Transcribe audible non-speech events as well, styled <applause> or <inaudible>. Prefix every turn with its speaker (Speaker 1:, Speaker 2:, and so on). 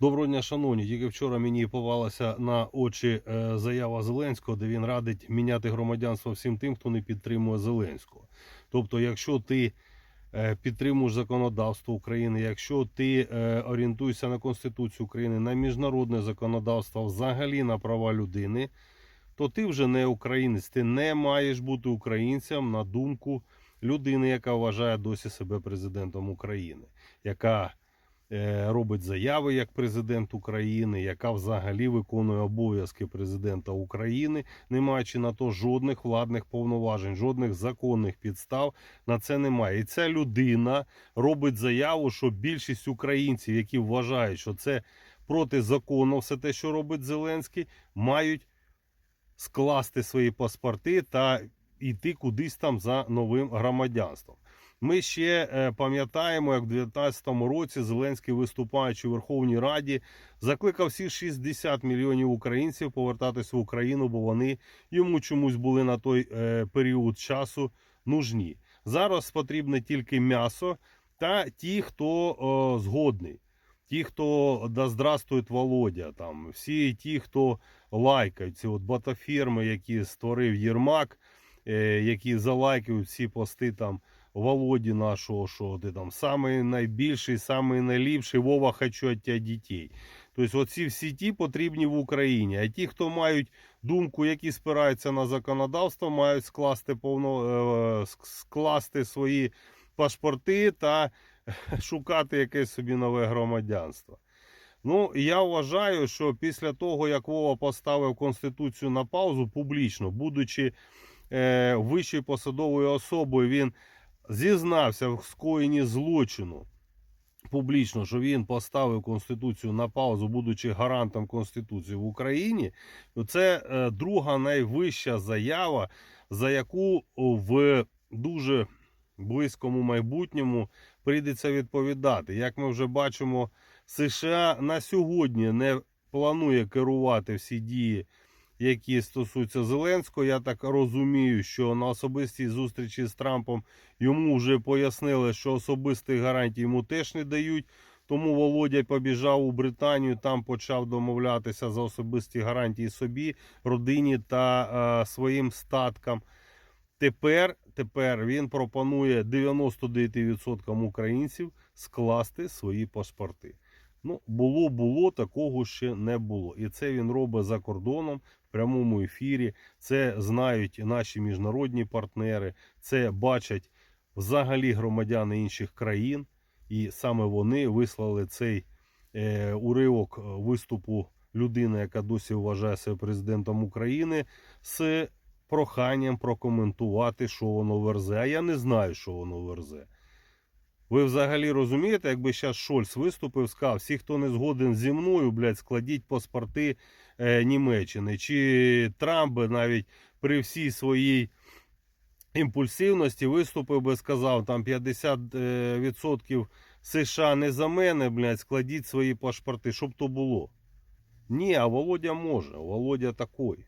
Speaker 1: Доброго дня, шановні. Тільки вчора мені попалася на очі е, заява Зеленського, де він радить міняти громадянство всім тим, хто не підтримує Зеленського. Тобто, якщо ти е, підтримуєш законодавство України, якщо ти е, орієнтуєшся на Конституцію України, на міжнародне законодавство, взагалі на права людини, то ти вже не українець. Ти не маєш бути українцем на думку людини, яка вважає досі себе президентом України, яка робить заяви як президент України, яка взагалі виконує обов'язки президента України, не маючи на то жодних владних повноважень, жодних законних підстав. На це немає. І ця людина робить заяву, що більшість українців, які вважають, що це протизаконно, все те, що робить Зеленський, мають скласти свої паспорти та йти кудись там за новим громадянством. Ми ще е, пам'ятаємо, як в 2019 році Зеленський, виступаючи в Верховній Раді, закликав всі 60 мільйонів українців повертатись в Україну, бо вони йому чомусь були на той е, період часу нужні. Зараз потрібне тільки м'ясо та ті, хто о, згодний. Ті, хто да здравствует Володя, там всі ті, хто лайкають ці от ботафірми, які створив Єрмак, е, які залайкають всі пости там Володі нашого, що ти там самий найбільший, самий найліпший, Вова, хочу від тебе дітей. Тобто, оці всі ті потрібні в Україні. А ті, хто мають думку, які спираються на законодавство, мають скласти повно е, скласти свої паспорти та <laughs> шукати якесь собі нове громадянство. Ну, я вважаю, що після того, як Вова поставив Конституцію на паузу публічно, будучи е, вищою посадовою особою, він зізнався в скоєнні злочину публічно, що він поставив Конституцію на паузу, будучи гарантом Конституції в Україні, то це е, друга найвища заява, за яку в дуже близькому майбутньому прийдеться відповідати. Як ми вже бачимо, США на сьогодні не планує керувати всі дії, які стосуються Зеленського. Я так розумію, що на особистій зустрічі з Трампом йому вже пояснили, що особистих гарантій йому теж не дають. Тому Володя побіжав у Британію, там почав домовлятися за особисті гарантії собі, родині та е, своїм статкам. Тепер, тепер він пропонує 99% українців скласти свої паспорти. Ну, було, було, такого ще не було. І це він робить за кордоном в прямому ефірі. Це знають наші міжнародні партнери, це бачать взагалі громадяни інших країн. І саме вони вислали цей е, уривок е, виступу людини, яка досі вважає себе президентом України, з проханням прокоментувати, що воно верзе. А я не знаю, що воно верзе. Ви взагалі розумієте, якби зараз Шольц виступив, сказав, всі, хто не згоден зі мною, блядь, складіть паспорти е, Німеччини. Чи Трамп би навіть при всій своїй імпульсивності виступив би, сказав, там 50% США не за мене, блядь, складіть свої паспорти, щоб то було. Ні, а Володя може, Володя такой.